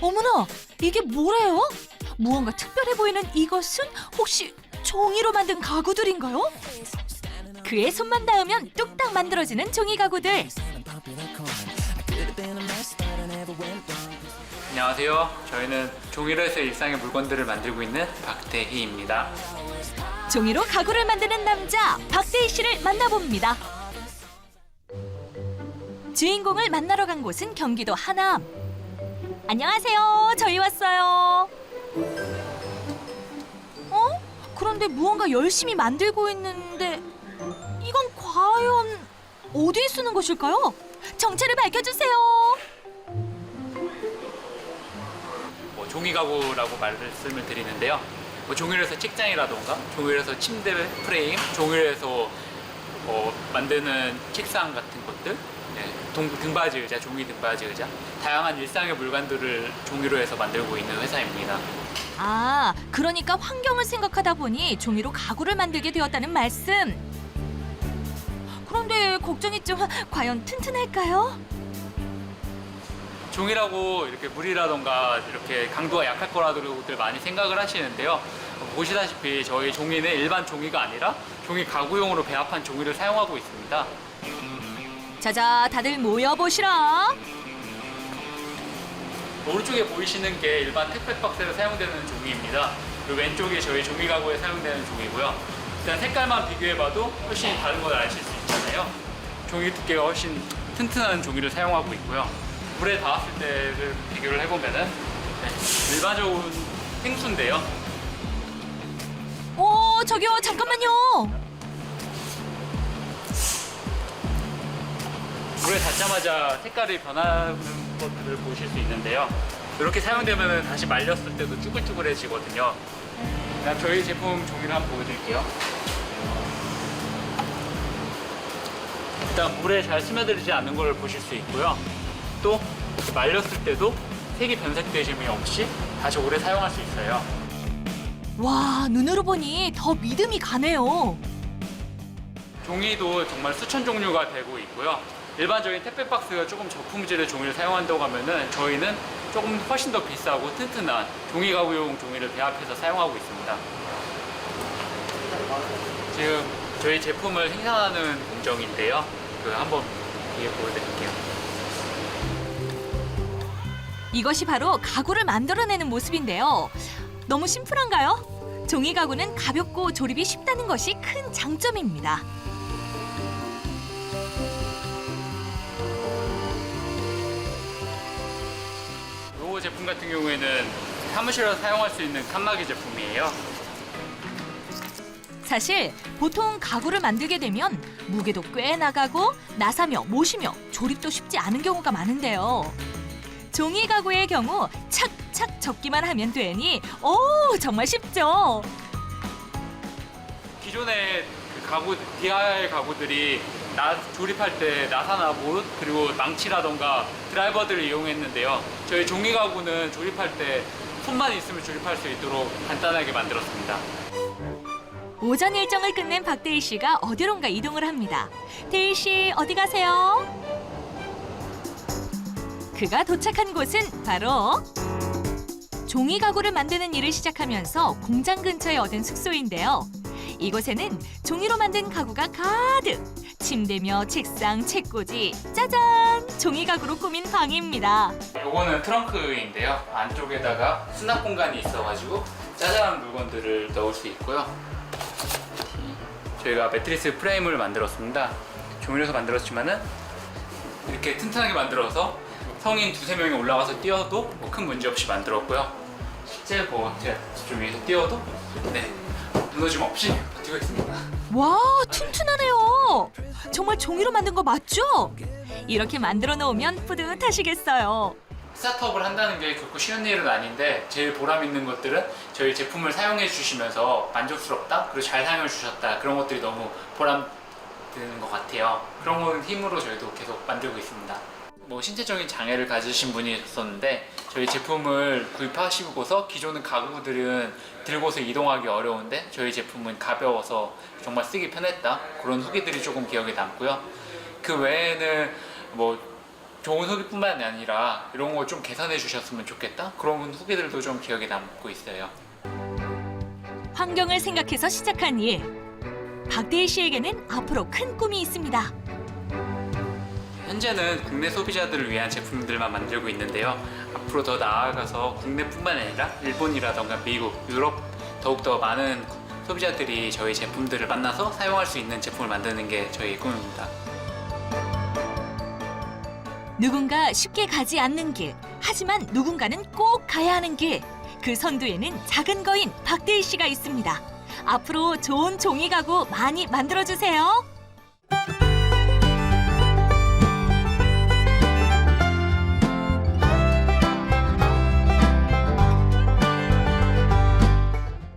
어머나, 이게 뭐래요? 무언가 특별해 보이는 이것은 혹시 종이로 만든 가구들인가요? 그의 손만 닿으면 뚝딱 만들어지는 종이 가구들. 안녕하세요. 저희는 종이로 해서 일상의 물건들을 만들고 있는 박대희입니다. 종이로 가구를 만드는 남자 박대희 씨를 만나봅니다. 주인공을 만나러 간 곳은 경기도 하남. 안녕하세요. 저희 왔어요. 어? 그런데 무언가 열심히 만들고 있는데 이건 과연 어디에 쓰는 것일까요? 정체를 밝혀주세요. 뭐 종이 가구라고 말씀을 드리는데요. 뭐 종이로 해서 책장이라던가 종이로 해서 침대 프레임, 종이로 해서 뭐 만드는 책상 같은 것들, 네, 동, 등받이 의자, 종이 등받이 의자, 다양한 일상의 물건들을 종이로 해서 만들고 있는 회사입니다. 아, 그러니까 환경을 생각하다 보니 종이로 가구를 만들게 되었다는 말씀. 그런데 걱정이죠. 과연 튼튼할까요? 종이라고 이렇게 물이라던가 이렇게 강도가 약할 거라고들 많이 생각을 하시는데요. 보시다시피 저희 종이는 일반 종이가 아니라 종이 가구용으로 배합한 종이를 사용하고 있습니다. 자자, 다들 모여 보시라. 오른쪽에 보이시는 게 일반 택배 박스에 사용되는 종이입니다. 그리고 왼쪽이 저희 종이 가구에 사용되는 종이고요. 일단 색깔만 비교해봐도 훨씬 다른 걸 아실 수 있잖아요. 종이 두께가 훨씬 튼튼한 종이를 사용하고 있고요. 물에 닿았을 때를 비교를 해보면은 네, 일반적인 생수인데요. 어, 저기요, 잠깐만요. 물에 닿자마자 색깔이 변하는 것들을 보실 수 있는데요. 이렇게 사용되면 다시 말렸을 때도 쭈글쭈글해지거든요. 그냥 저희 제품 종이를 한번 보여드릴게요. 일단 물에 잘 스며들지 않는 걸 보실 수 있고요. 또 말렸을 때도 색이 변색되짐이 없이 다시 오래 사용할 수 있어요. 와, 눈으로 보니 더 믿음이 가네요. 종이도 정말 수천 종류가 되고 있고요. 일반적인 택배 박스가 조금 저품질의 종이를 사용한다고 하면은 저희는 조금 훨씬 더 비싸고 튼튼한 종이 가구용 종이를 배합해서 사용하고 있습니다. 지금 저희 제품을 생산하는 공정인데요. 그 한번 뒤에 보여드릴게요. 이것이 바로 가구를 만들어내는 모습인데요. 너무 심플한가요? 종이 가구는 가볍고 조립이 쉽다는 것이 큰 장점입니다. 이 제품 같은 경우에는 사무실에서 사용할 수 있는 칸막이 제품이에요. 사실 보통 가구를 만들게 되면 무게도 꽤 나가고 나사며 못이며 조립도 쉽지 않은 경우가 많은데요. 종이 가구의 경우 착 착 접기만 하면 되니 오 정말 쉽죠. 기존의 그 가구, DIY 가구들이 나, 조립할 때 나사나 못 그리고 망치라던가 드라이버들을 이용했는데요. 저희 종이 가구는 조립할 때 손만 있으면 조립할 수 있도록 간단하게 만들었습니다. 오전 일정을 끝낸 박대희 씨가 어디론가 이동을 합니다. 대희 씨 어디 가세요? 그가 도착한 곳은 바로 종이 가구를 만드는 일을 시작하면서 공장 근처에 얻은 숙소인데요. 이곳에는 종이로 만든 가구가 가득 침대며 책상, 책꽂이, 짜잔! 종이 가구로 꾸민 방입니다. 요거는 트렁크인데요. 안쪽에다가 수납 공간이 있어가지고 짜잘한 물건들을 넣을 수 있고요. 저희가 매트리스 프레임을 만들었습니다. 종이로서 만들었지만은 이렇게 튼튼하게 만들어서 성인 두세 명이 올라가서 뛰어도 뭐큰 문제 없이 만들었고요. 실제 뭐 제가 좀 위에서 뛰어도 네 무너짐 없이 버티고 있습니다. 와, 튼튼하네요. 정말 종이로 만든 거 맞죠? 이렇게 만들어 놓으면 뿌듯하시겠어요. 스타트업을 한다는 게 결코 쉬운 일은 아닌데 제일 보람 있는 것들은 저희 제품을 사용해 주시면서 만족스럽다 그리고 잘 사용해 주셨다 그런 것들이 너무 보람 드는 것 같아요 그런 건 힘으로 저희도 계속 만들고 있습니다 뭐 신체적인 장애를 가지신 분이 있었는데 저희 제품을 구입하시고서 기존의 가구들은 들고서 이동하기 어려운데 저희 제품은 가벼워서 정말 쓰기 편했다 그런 후기들이 조금 기억에 남고요 그 외에는 뭐 좋은 후기뿐만 아니라 이런 거 좀 개선해 주셨으면 좋겠다 그런 후기들도 좀 기억에 남고 있어요. 환경을 생각해서 시작한 일. 박대희 씨에게는 앞으로 큰 꿈이 있습니다. 현재는 국내 소비자들을 위한 제품들만 만들고 있는데요. 앞으로 더 나아가서 국내뿐만 아니라 일본이라던가 미국, 유럽 더욱더 많은 소비자들이 저희 제품들을 만나서 사용할 수 있는 제품을 만드는 게 저희 꿈입니다. 누군가 쉽게 가지 않는 길. 하지만 누군가는 꼭 가야 하는 길. 그 선두에는 작은 거인 박대희 씨가 있습니다. 앞으로 좋은 종이 가구 많이 만들어 주세요.